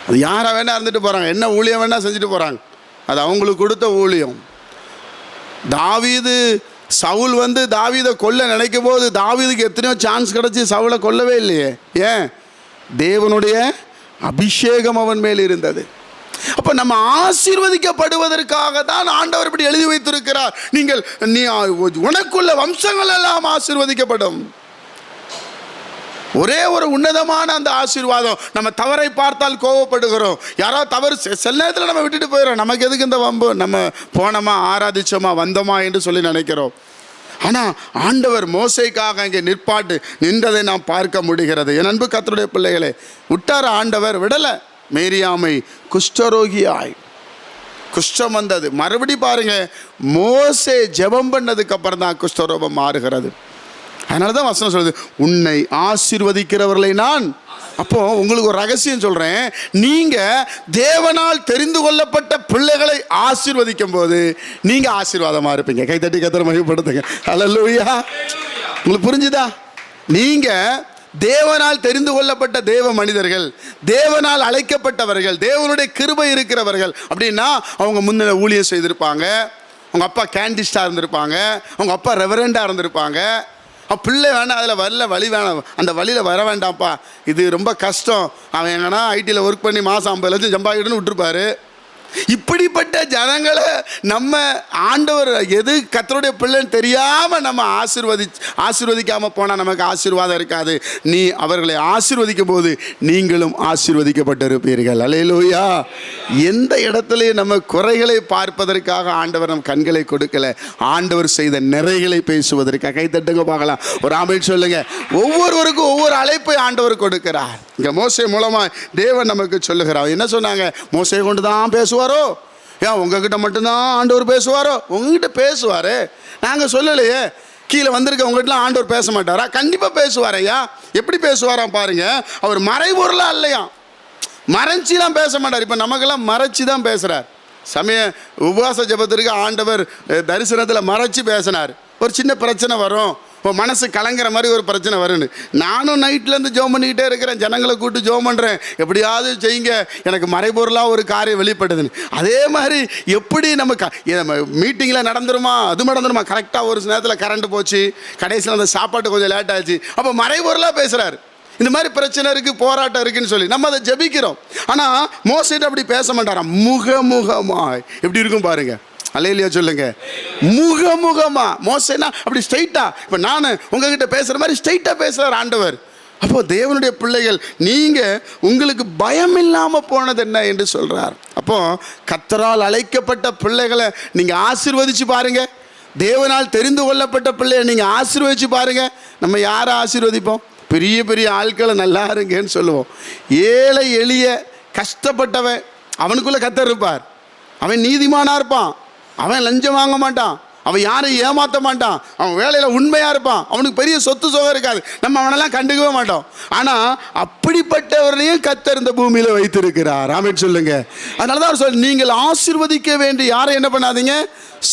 அது யாரை வேணால் இருந்துட்டு போகிறாங்க என்ன ஊழியம் வேணால் செஞ்சுட்டு போகிறாங்க அது அவங்களுக்கு கொடுத்த ஊழியம். தாவீது சவுல் வந்து தாவீதை கொல்ல நினைக்கும் போது தாவீதுக்கு எத்தனையோ சான்ஸ் கிடச்சி சவுளை கொல்லவே இல்லையே. ஏன்? தேவனுடைய அபிஷேகம் அவன் மேல் இருந்தது. அப்போ நம்ம ஆசீர்வதிக்கப்படுவதற்காக தான் ஆண்டவர் இப்படி எழுதி வைத்திருக்கிறார். நீங்கள் நீ உனக்குள்ள வம்சங்கள் எல்லாம் ஆசீர்வதிக்கப்படும். ஒரே ஒரு உன்னதமான அந்த ஆசீர்வாதம். நம்ம தவறை பார்த்தால் கோவப்படுகிறோம். யாரோ தவறு செ- சில நேரத்தில் நம்ம விட்டுட்டு போயிடும் நமக்கு எதுக்கு இந்த வம்பு? நம்ம போனோமா ஆராதிச்சோமா வந்தோமா என்று சொல்லி நினைக்கிறோம். ஆனால் ஆண்டவர் மோசைக்காக அங்கே நிற்பாட்டு நின்றதை நாம் பார்க்க முடிகிறது. என் அன்பு கத்தருடைய பிள்ளைகளே விட்டார ஆண்டவர் விடலை. மேரியாமை குஷ்டரோகியாய். குஷ்டம் வந்தது. மறுபடி பாருங்க மோசே ஜெபம் பண்ணதுக்கு அப்புறம் தான் குஷ்டரோகம் மாறுகிறது. அதனால தான் வசனம் சொல்லுது உன்னை ஆசீர்வதிக்கிறவர்களை நான் அப்போ உங்களுக்கு ஒரு ரகசியம் சொல்கிறேன் நீங்கள் தேவனால் தெரிந்து கொள்ளப்பட்ட பிள்ளைகளை ஆசீர்வதிக்கும் போது நீங்கள் ஆசீர்வாதமாக இருப்பீங்க கைத்தட்டி கத்திர மகிழ்படுத்துங்க அல்லூயா உங்களுக்கு புரிஞ்சுதா? நீங்கள் தேவனால் தெரிந்து கொள்ளப்பட்ட தேவ மனிதர்கள் தேவனால் அழைக்கப்பட்டவர்கள் தேவனுடைய கிருபை இருக்கிறவர்கள் அப்படின்னா அவங்க முன்ன ஊழியம் செய்திருப்பாங்க அவங்க அப்பா கேண்டிஸ்டாக இருந்திருப்பாங்க அவங்க அப்பா ரெவரண்டாக இருந்திருப்பாங்க பிள்ளை வேணாம் அதில் வரல வழி வேணாம். அந்த வழியில் வர வேண்டாம்ப்பா. இது ரொம்ப கஷ்டம். அவன் எங்கன்னா ஐடியில் ஒர்க் பண்ணி மாதம் ஐம்பது லட்சம் சம்பாதிக்கணும்னு விட்டுருப்பாரு. இப்படிப்பட்ட ஜனங்களை நம்ம ஆண்டவர் எது கத்தருடைய பிள்ளைன்னு தெரியாமல் நம்ம ஆசிர்வதி ஆசிர்வதிக்காமல் போனால் நமக்கு ஆசீர்வாதம் இருக்காது. நீ அவர்களை ஆசிர்வதிக்கும் போது நீங்களும் ஆசீர்வதிக்கப்பட்டிருப்பீர்கள். அலையலூயா எந்த இடத்துலையும் நம்ம குறைகளை பார்ப்பதற்காக ஆண்டவர் நம் கண்களை கொடுக்கல ஆண்டவர் செய்த நிறைகளை பேசுவதற்காக. கைத்தட்டுங்க பார்க்கலாம். ஒரு ஆமைன்னு சொல்லுங்க. ஒவ்வொருவருக்கும் ஒவ்வொரு அழைப்பை ஆண்டவர் கொடுக்கிறார். இங்கே மோசை மூலமா தேவன் நமக்கு சொல்லுகிறார். என்ன சொன்னாங்க? மோசையை கொண்டு தான் பேசுவார். ஏன் உங்ககிட்ட மட்டும்தான் ஆண்டவர் பேசுவாரோ? உங்ககிட்ட பேசுவாரு. நாங்கள் சொல்லலையே. கீழே வந்திருக்க உங்ககிட்டலாம் ஆண்டவர் பேச மாட்டாரா? கண்டிப்பாக பேசுவார் ஐயா. எப்படி பேசுவாராம் பாருங்க. அவர் மறைபொருளாக இல்லையா மறைச்சிலாம் பேச மாட்டார். இப்போ நமக்கெல்லாம் மறைச்சி தான் பேசுகிறார் சமய உபவாச ஜெபத்திற்கு ஆண்டவர் தரிசனத்தில் மறைச்சி பேசினார். ஒரு சின்ன பிரச்சனை வரும். இப்போ மனசு கலங்குற மாதிரி ஒரு பிரச்சனை வரும்னு நானும் நைட்லேருந்து ஜோம் பண்ணிக்கிட்டே இருக்கிறேன். ஜனங்களை கூட்டு ஜோம் பண்ணுறேன் எப்படியாவது செய்யுங்க. எனக்கு மறைபொருளாக ஒரு காரியம் வெளிப்படுதுன்னு. அதே மாதிரி எப்படி நம்ம க மீட்டிங்கில் நடந்துருமா? அது நடந்துருமா? கரெக்டாக ஒரு நேரத்தில் கரண்ட் போச்சு. கடைசியில் அந்த சாப்பாட்டு கொஞ்சம் லேட் ஆச்சு. அப்போ மறைபொருளாக பேசுகிறாரு இந்த மாதிரி பிரச்சனை இருக்குது போராட்டம் இருக்குன்னு சொல்லி. நம்ம அதை ஜெபிக்கிறோம். ஆனால் மோசிட்டு அப்படி பேச மாட்டாராம். முகமுகமாய். எப்படி இருக்கும் பாருங்கள் அலையிலையா சொல்லுங்க. முகமுகமா. மோசைனா அப்படி ஸ்ட்ரைட்டா இப்போ நான் உங்ககிட்ட பேசுகிற மாதிரி ஸ்ட்ரைட்டாக பேசுகிறார் ஆண்டவர். அப்போ தேவனுடைய பிள்ளைகள் நீங்கள் உங்களுக்கு பயம் இல்லாமல் போனது என்ன என்று சொல்கிறார் அப்போ கத்தரால் அழைக்கப்பட்ட பிள்ளைகளை நீங்கள் ஆசிர்வதிச்சு பாருங்க. தேவனால் தெரிந்து கொள்ளப்பட்ட பிள்ளையை நீங்கள் ஆசீர்வதிச்சு பாருங்க. நம்ம யாரை ஆசீர்வதிப்போம்? பெரிய பெரிய ஆட்களை நல்லா இருங்கன்னு சொல்லுவோம். ஏழை எளிய கஷ்டப்பட்டவன் அவனுக்குள்ளே கத்தர் இருப்பார். அவன் நீதிமானாக இருப்பான். அவன் லஞ்சம் வாங்க மாட்டான். அவன் யாரையும் ஏமாற்ற மாட்டான். அவன் வேலையில் உண்மையாக இருப்பான். அவனுக்கு பெரிய சொத்து சுகம் இருக்காது. நம்ம அவனெல்லாம் கண்டுக்கவே மாட்டோம். ஆனால் அப்படிப்பட்டவரையும் கத்தர் இந்த பூமியில் வைத்திருக்கிறார். ராமேட் சொல்லுங்க. அதனால தான் அவர் சொல் நீங்கள் ஆசிர்வதிக்க வேண்டிய யாரை என்ன பண்ணாதீங்க?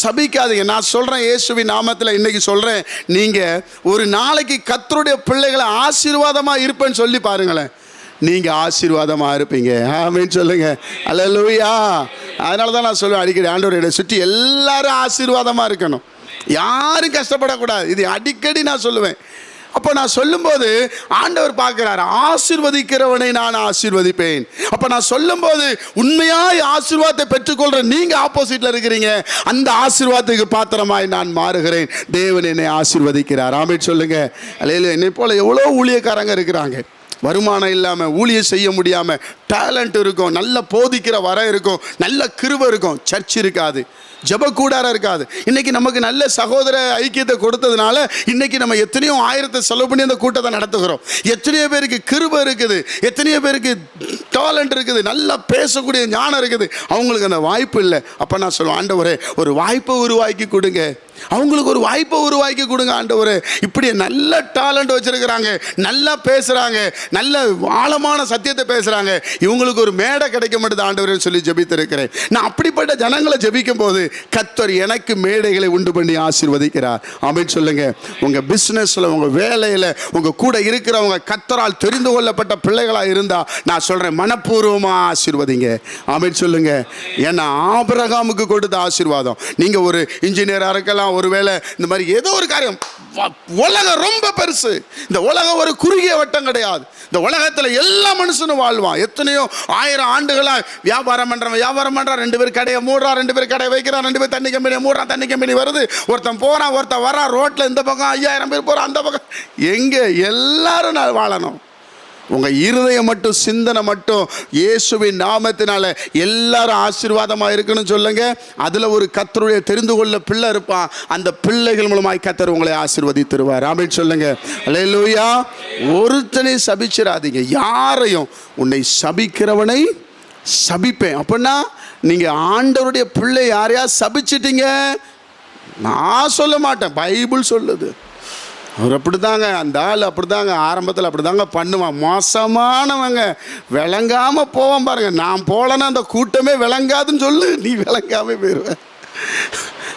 சபிக்காதீங்க. நான் சொல்கிறேன் இயேசுவின் நாமத்தில் இன்றைக்கி சொல்கிறேன் நீங்கள் ஒரு நாளைக்கு கத்தருடைய பிள்ளைகளை ஆசீர்வாதமாக இருப்பேன்னு சொல்லி பாருங்களேன். நீங்கள் ஆசீர்வாதமாக இருப்பீங்க. ஆமீன் சொல்லுங்கள் அல்லேலூயா. அதனால தான் நான் சொல்லுவேன் அடிக்கடி ஆண்டவரை சுற்றி எல்லாரும் ஆசீர்வாதமாக இருக்கணும். யாரும் கஷ்டப்படக்கூடாது. இது அடிக்கடி நான் சொல்லுவேன். அப்போ நான் சொல்லும்போது ஆண்டவர் பார்க்குறாரு ஆசிர்வதிக்கிறவனை நான் ஆசீர்வதிப்பேன். அப்போ நான் சொல்லும்போது உண்மையாய் ஆசீர்வாதத்தை பெற்றுக்கொள்கிற நீங்கள் ஆப்போசிட்டில் இருக்கிறீங்க. அந்த ஆசீர்வாதத்துக்கு பாத்திரமாய் நான் மாறுகிறேன். தேவன் என்னை ஆசிர்வதிக்கிறார். ஆமீன் சொல்லுங்கள் அல்ல என்னை போல் எவ்வளோ ஊழியக்காரங்க இருக்கிறாங்க. வருமானம் இல்லாமல் ஊழியம் செய்ய முடியாமல் டேலண்ட் இருக்கும் நல்ல போதிக்கிற வர இருக்கும் நல்ல கிருவ இருக்கும். சர்ச் இருக்காது. ஜெப கூடாரம் இருக்காது. இன்னைக்கு நமக்கு நல்ல சகோதர ஐக்கியத்தை கொடுத்ததுனால இன்னைக்கு நம்ம எத்தனையோ ஆயிரத்தை செலவு பண்ணி அந்த கூட்டத்தை நடத்துகிறோம். எத்தனையோ பேருக்கு கிருப இருக்குது. எத்தனையோ பேருக்கு டேலண்ட் இருக்குது. நல்லா பேசக்கூடிய ஞானம் இருக்குது. அவங்களுக்கு அந்த வாய்ப்பு இல்லை. அப்போ நான் சொல்லுவேன் ஆண்டவரே ஒரு வாய்ப்பை உருவாக்கி கொடுங்க. அவங்களுக்கு ஒரு வாய்ப்பை உருவாக்கி கொடுங்க ஆண்டவரே. இப்படி நல்ல டேலண்ட் வச்சிருக்கிறாங்க. நல்லா பேசுகிறாங்க நல்ல ஆழமான சத்தியத்தை பேசுகிறாங்க இவங்களுக்கு ஒரு மேடை கிடைக்க மாட்டேது ஆண்டவரேன்னு சொல்லி ஜெபித்திருக்கிறேன். நான் அப்படிப்பட்ட ஜனங்களை ஜெபிக்கும் போது கத்தர் எனக்கு மேடைகளை உண்டு பண்ணி ஆசீர்வதிக்கிறார். அப்படின்னு சொல்லுங்க. உங்கள் பிஸ்னஸில் உங்கள் வேலையில் உங்கள் கூட இருக்கிறவங்க கத்தரால் தெரிந்து கொள்ளப்பட்ட பிள்ளைகளாக இருந்தால் நான் சொல்கிறேன் மனப்பூர்வமாக ஆசீர்வதிங்க. அப்படின்னு சொல்லுங்க. ஏன்னா ஆபரகாமுக்கு கொடுத்த ஆசீர்வாதம். நீங்கள் ஒரு இன்ஜினியராக இருக்கலாம் ஒருவேளை இந்த மாதிரி ஏதோ ஒரு காரியம் உலகம் ரொம்ப பெருசு. இந்த உலகம் ஒரு குறுகிய வட்டம் கிடையாது. இந்த உலகத்தில் எல்லா மனுஷனும் வாழ்வான். எத்தனையோ ஆயிரம் ஆண்டுகளாக வியாபாரம் பண்ணுறவன் வியாபாரம் பண்ணுறான் ரெண்டு பேர் கடையை மூடுறான் ரெண்டு பேர் கடையை வைக்கிறான் ரெண்டு பேர் தண்ணி கம்பெனியை மூடுறான் தண்ணி கம்பெனி வருது. ஒருத்தன் போகிறான் ஒருத்தன் வரான் ரோட்டில் இந்த பக்கம் ஐயாயிரம் பேர் போகிறான் அந்த பக்கம். எங்கே எல்லாரும் நான் வாழணும். உங்கள் இருதயம் மட்டும் சிந்தனை மட்டும் இயேசுவின் நாமத்தினால எல்லாரும் ஆசீர்வாதமாக இருக்கணும்னு சொல்லுங்க. அதில் ஒரு கத்தருடைய தெரிந்து கொள்ள பிள்ளை இருப்பான். அந்த பிள்ளைகள் மூலமாய் கத்தர் உங்களை ஆசீர்வதித்திருவார். ஆமென் சொல்லுங்க. அல்லேலூயா ஒருத்தனை சபிச்சிடாதீங்க யாரையும் உன்னை சபிக்கிறவனை சபிப்பேன். அப்படின்னா நீங்கள் ஆண்டவருடைய பிள்ளை யாரையா சபிச்சிட்டீங்க? நான் சொல்ல மாட்டேன். பைபிள் சொல்லுது. அவர் அப்படிதாங்க அந்த ஆள் அப்படிதாங்க ஆரம்பத்தில் அப்படிதாங்க பண்ணுவான். மோசமானவங்க. விளங்காமல் போவான் பாருங்க. நான் போலன்னா அந்த கூட்டமே விளங்காதுன்னு சொல்லு நீ விளங்காமல் போயிடுவ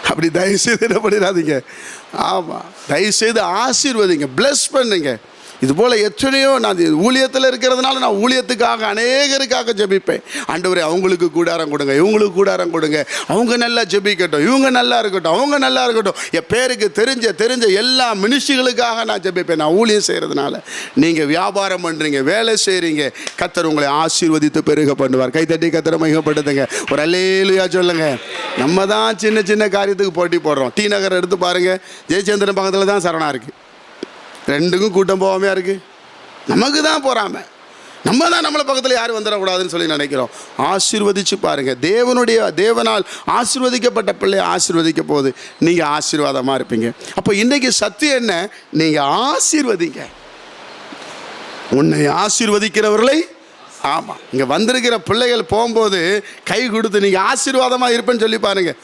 அப்படி தயவுசெய்து என்ன பண்ணிடாதீங்க. ஆமாம் தயவுசெய்து ஆசீர்வதிங்க. ப்ளஸ் பண்ணுங்க. இது போல் எத்தனையோ நான் ஊழியத்தில் இருக்கிறதுனால நான் ஊழியத்துக்காக அநேகருக்காக ஜெபிப்பேன். ஆண்டவரே அவங்களுக்கு கூடாரம் கொடுங்க இவங்களுக்கு கூடாரம் கொடுங்க. அவங்க நல்லா ஜெபிக்கட்டும் இவங்க நல்லா இருக்கட்டும் அவங்க நல்லா இருக்கட்டும். என் பேருக்கு தெரிஞ்ச தெரிஞ்ச எல்லா மினிஷிகளுக்காக நான் ஜெபிப்பேன். நான் ஊழியம் செய்கிறதுனால நீங்கள் வியாபாரம் பண்ணுறீங்க வேலை செய்கிறீங்க கத்தர் உங்களை ஆசீர்வதித்து பெருக பண்ணுவார். கைத்தட்டி கத்தரை மிகப்படுத்துங்க ஒரு அல்லேலுயா சொல்லுங்க. நம்ம தான் சின்ன சின்ன காரியத்துக்கு போட்டி போடுறோம். டி நகர் எடுத்து பாருங்கள் ஜெயச்சந்திரன் பக்கத்தில் தான் சரணா இருக்குது ரெண்டுக்கும் கூட்டம் போகாமையாக இருக்குது நமக்கு தான் போகாமல் நம்ம தான் நம்மளை பக்கத்தில் யாரும் வந்துடக்கூடாதுன்னு சொல்லி நினைக்கிறோம். ஆசீர்வதிச்சு பாருங்கள் தேவனுடைய தேவனால் ஆசீர்வதிக்கப்பட்ட பிள்ளை ஆசீர்வதிக்க போது நீங்கள் ஆசீர்வாதமாக இருப்பீங்க. அப்போ இன்றைக்கி சத்தியம் என்ன? நீங்கள் ஆசீர்வதிங்க. உன்னை ஆசீர்வதிக்கிறவர்களை ஆமாம் இங்கே வந்திருக்கிற பிள்ளைகள் போகும்போது கை கொடுத்து நீங்கள் ஆசீர்வாதமாக இருப்பேன்னு சொல்லி பாருங்கள்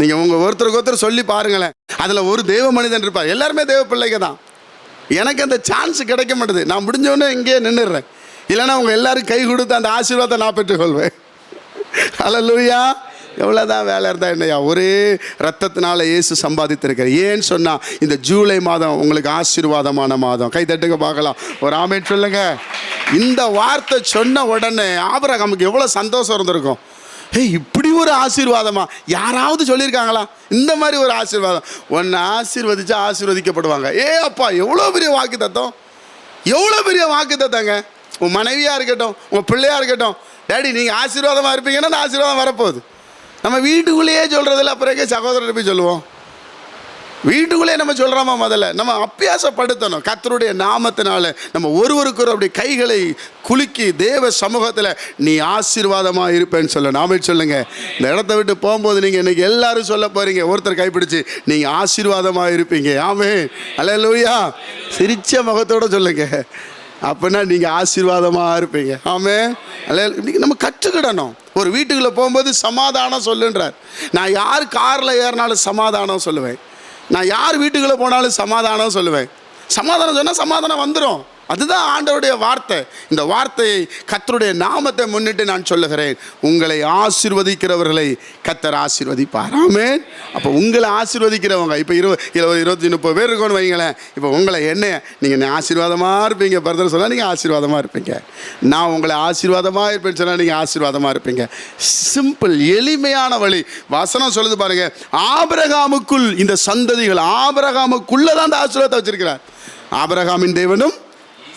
நீங்கள் உங்கள் ஒருத்தருக்கு ஒருத்தர் சொல்லி பாருங்களேன். அதில் ஒரு தேவ மனிதன் இருப்பார். எல்லாருமே தேவ பிள்ளைங்க தான். எனக்கு அந்த சான்ஸ் கிடைக்க மாட்டுது. நான் முடிஞ்சவொடனே இங்கேயே நின்றுடுறேன் இல்லைன்னா உங்கள் எல்லாரும் கை கொடுத்து அந்த ஆசீர்வாதத்தை நான் பெற்றுக்கொள்வேன். லூயா எவ்வளோதான் வேலை இருந்தால் என்னையா? ஒரே ரத்தத்தினால இயேசு சம்பாதித்திருக்கார் ஏன்னு சொன்னால் இந்த ஜூலை மாதம் உங்களுக்கு ஆசீர்வாதமான மாதம். கை தட்டுங்க பார்க்கலாம். ஒரு ஆமேன் சொல்லுங்கள் இந்த வார்த்தை சொன்ன உடனே ஆபரகமுக்கு எவ்வளோ சந்தோஷம் இருந்திருக்கும். ஏய் இப்படி ஒரு ஆசீர்வாதமா? யாராவது சொல்லியிருக்காங்களா? இந்த மாதிரி ஒரு ஆசீர்வாதம். உன்னை ஆசீர்வதிச்சா ஆசீர்வதிக்கப்படுவாங்க. ஏ அப்பா எவ்வளோ பெரிய வாக்கு தத்தம் எவ்வளோ பெரிய வாக்கு தத்தங்க உன் மனைவியாக இருக்கட்டும் உங்கள் பிள்ளையாக இருக்கட்டும். டேடி நீங்கள் ஆசீர்வாதமாக இருப்பீங்கன்னா அந்த ஆசீர்வாதம் வரப்போகுது. நம்ம வீட்டுக்குள்ளேயே சொல்கிறதில்ல அப்புறம் எங்கே சகோதரர் போய் சொல்லுவோம். வீட்டுக்குள்ளே நம்ம சொல்கிறோமா முதல்ல? நம்ம அப்பியாசப்படுத்தணும் கத்தருடைய நாமத்தினால நம்ம ஒருவருக்கொரு அப்படி கைகளை குலுக்கி தேவ சமூகத்தில் நீ ஆசீர்வாதமாக இருப்பேன்னு சொல்ல நாமே சொல்லுங்க. இந்த இடத்த விட்டு போகும்போது நீங்கள் இன்றைக்கி எல்லாரும் சொல்ல போகிறீங்க ஒருத்தர் கைப்பிடிச்சு நீங்கள் ஆசீர்வாதமாக இருப்பீங்க. ஆமே அல்ல சிரிச்ச முகத்தோட சொல்லுங்க. அப்படின்னா நீங்கள் ஆசீர்வாதமாக இருப்பீங்க. ஆமே அல்ல இன்றைக்கி நம்ம கற்றுக்கிடணும். ஒரு வீட்டுக்குள்ளே போகும்போது சமாதானம் சொல்லுன்றார். நான் யார் காரில் ஏறினாலும் சமாதானம் சொல்லுவேன். நான் யார் வீட்டுக்குள்ளே போனாலும் சமாதானம் சொல்லுவேன். சமாதானம் சொன்னால் சமாதானம் வந்துடும் அதுதான் ஆண்டவருடைய வார்த்தை. இந்த வார்த்தையை கத்தருடைய நாமத்தை முன்னிட்டு நான் சொல்லுகிறேன். உங்களை ஆசிர்வதிக்கிறவர்களை கத்தர் ஆசிர்வதிப்பாராமே அப்போ உங்களை ஆசிர்வதிக்கிறவங்க இப்போ இருபது இருபது இருபத்தி முப்பது பேர் இருக்கோன்னு வைங்களேன். இப்போ உங்களை என்ன? நீங்கள் ஆசீர்வாதமாக இருப்பீங்க? பிரதர் சொன்னால் நீங்கள் ஆசீர்வாதமாக இருப்பீங்க. நான் உங்களை ஆசீர்வாதமாக இருப்பேன்னு சொன்னால் நீங்கள் ஆசீர்வாதமாக இருப்பீங்க. சிம்பிள் எளிமையான வழி. வசனம் சொல்லுது பாருங்க. ஆபரகாமுக்குள் இந்த சந்ததிகள் ஆபரகாமுக்குள்ளே தான் அந்த ஆசீர்வாதத்தை வச்சிருக்கிறார். ஆபரகாமின் தேவனும்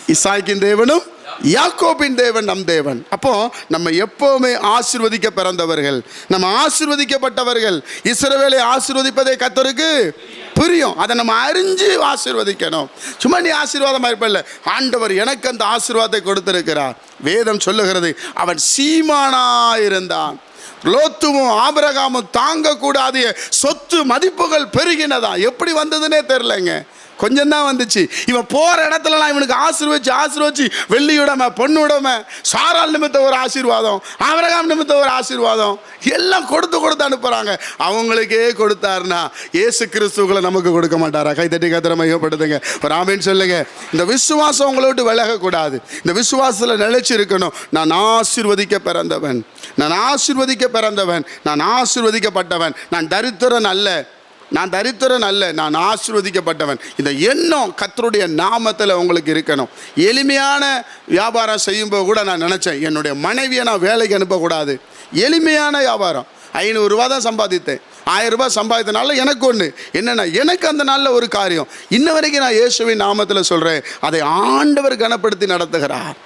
இசாய்க்கின் தேவனும் யாக்கோபின் தேவன் நம் தேவன். அப்போ நம்ம எப்பவுமே ஆசிர்வதிக்க பிறந்தவர்கள் நம்ம ஆசிர்வதிக்கப்பட்டவர்கள். இஸ்ரவேலை ஆசிர்வதிப்பதை கத்தருக்கு புரியும். அதை நம்ம அறிஞ்சு ஆசிர்வதிக்கணும். சும்மா நீ ஆசீர்வாதமாக இருப்பில்ல ஆண்டவர் எனக்கு அந்த ஆசீர்வாதத்தை கொடுத்திருக்கிறார். வேதம் சொல்லுகிறது அவன் சீமானாயிருந்தான் லோத்துவும் ஆபரகாமும் தாங்கக்கூடாத. சொத்து மதிப்புகள் பெருகினதா? எப்படி வந்ததுன்னே தெரிலங்க கொஞ்சம் தான் வந்துச்சு. இவன் போகிற இடத்துலலாம் இவனுக்கு ஆசீர்வச்சு ஆசீர்வச்சு வெள்ளி பொண்ணுடமை பொண்ணு சாரால் நிமித்த ஒரு ஆசீர்வாதம் ஆபரகாம் நிமித்த ஒரு ஆசீர்வாதம் எல்லாம் கொடுத்து கொடுத்து அனுப்புகிறாங்க அவங்களுக்கே கொடுத்தாருன்னா இயேசு கிறிஸ்துக்களை நமக்கு கொடுக்க மாட்டாரா? கை தட்டி கத்திர மையப்படுத்துங்க. ஒரு ஆமேன்னு சொல்லுங்க. இந்த விசுவாசம் உங்களை விட்டு விலகக்கூடாது. இந்த விசுவாசத்தில் நிலைச்சு இருக்கணும். நான் ஆசீர்வதிக்க பிறந்தவன். நான் ஆசீர்வதிக்க பிறந்தவன். நான் ஆசீர்வதிக்கப்பட்டவன். நான் தரித்திரன் அல்ல. நான் தரித்திரன் அல்ல நான் ஆசிர்வதிக்கப்பட்டவன். இந்த எண்ணம் கத்தருடைய நாமத்தில் உங்களுக்கு இருக்கணும். எளிமையான வியாபாரம் செய்யும்போது கூட நான் நினச்சேன் என்னுடைய மனைவியை நான் வேலைக்கு அனுப்பக்கூடாது. எளிமையான வியாபாரம். ஐநூறுரூவா தான் சம்பாதித்தேன். ஆயிரம் ரூபாய் சம்பாதித்தனால எனக்கு ஒன்று என்னென்னா எனக்கு அந்த நாளில் ஒரு காரியம். இன்ன வரைக்கும் நான் இயேசுவின் நாமத்தில் சொல்கிறேன் அதை ஆண்டவர் கனப்படுத்தி நடத்துகிறார்.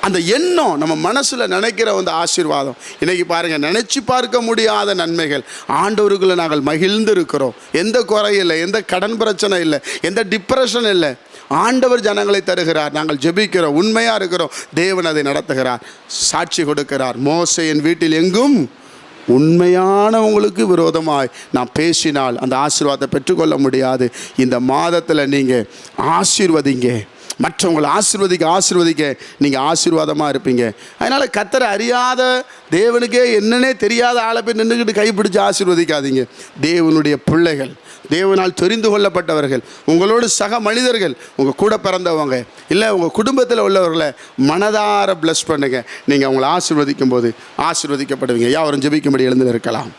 அந்த எண்ணம் நம்ம மனசில் நினைக்கிற அந்த ஆசீர்வாதம். இன்றைக்கி பாருங்கள் நினச்சி பார்க்க முடியாத நன்மைகள். ஆண்டவர்களை நாங்கள் மகிழ்ந்து இருக்கிறோம். எந்த குறையும் இல்லை எந்த கடன் பிரச்சனை இல்லை எந்த டிப்ரெஷன் இல்லை. ஆண்டவர் ஜனங்களை தருகிறார். நாங்கள் ஜெபிக்கிறோம் உண்மையாக இருக்கிறோம். தேவன் அதை நடத்துகிறார். சாட்சி கொடுக்கிறார். மோசையின் என் வீட்டில் எங்கும் உண்மையானவங்களுக்கு விரோதமாய் நான் பேசினால் அந்த ஆசீர்வாதத்தை பெற்றுக்கொள்ள முடியாது. இந்த மாதத்தில் நீங்கள் ஆசீர்வதிங்க. மற்றவங்களை ஆசிர்வதிக்க ஆசிர்வதிக்க நீங்கள் ஆசீர்வாதமாக இருப்பீங்க. அதனால் கத்தரை அறியாத தேவனுக்கே என்னன்னே தெரியாத ஆளை போய் நின்றுக்கிட்டு கைப்பிடிச்சு ஆசீர்வதிக்காதீங்க. தேவனுடைய பிள்ளைகள் தேவனால் தெரிந்து கொள்ளப்பட்டவர்கள் உங்களோடு சக மனிதர்கள் உங்கள் கூட பிறந்தவங்க இல்லை உங்கள் குடும்பத்தில் உள்ளவர்களை மனதார ப்ளஸ் பண்ணுங்கள் நீங்கள் அவங்கள ஆசிர்வதிக்கும் போது ஆசீர்வதிக்கப்படுவீங்க. யாவரும் ஜெபிக்கும்படி எழுந்து இருக்கலாம்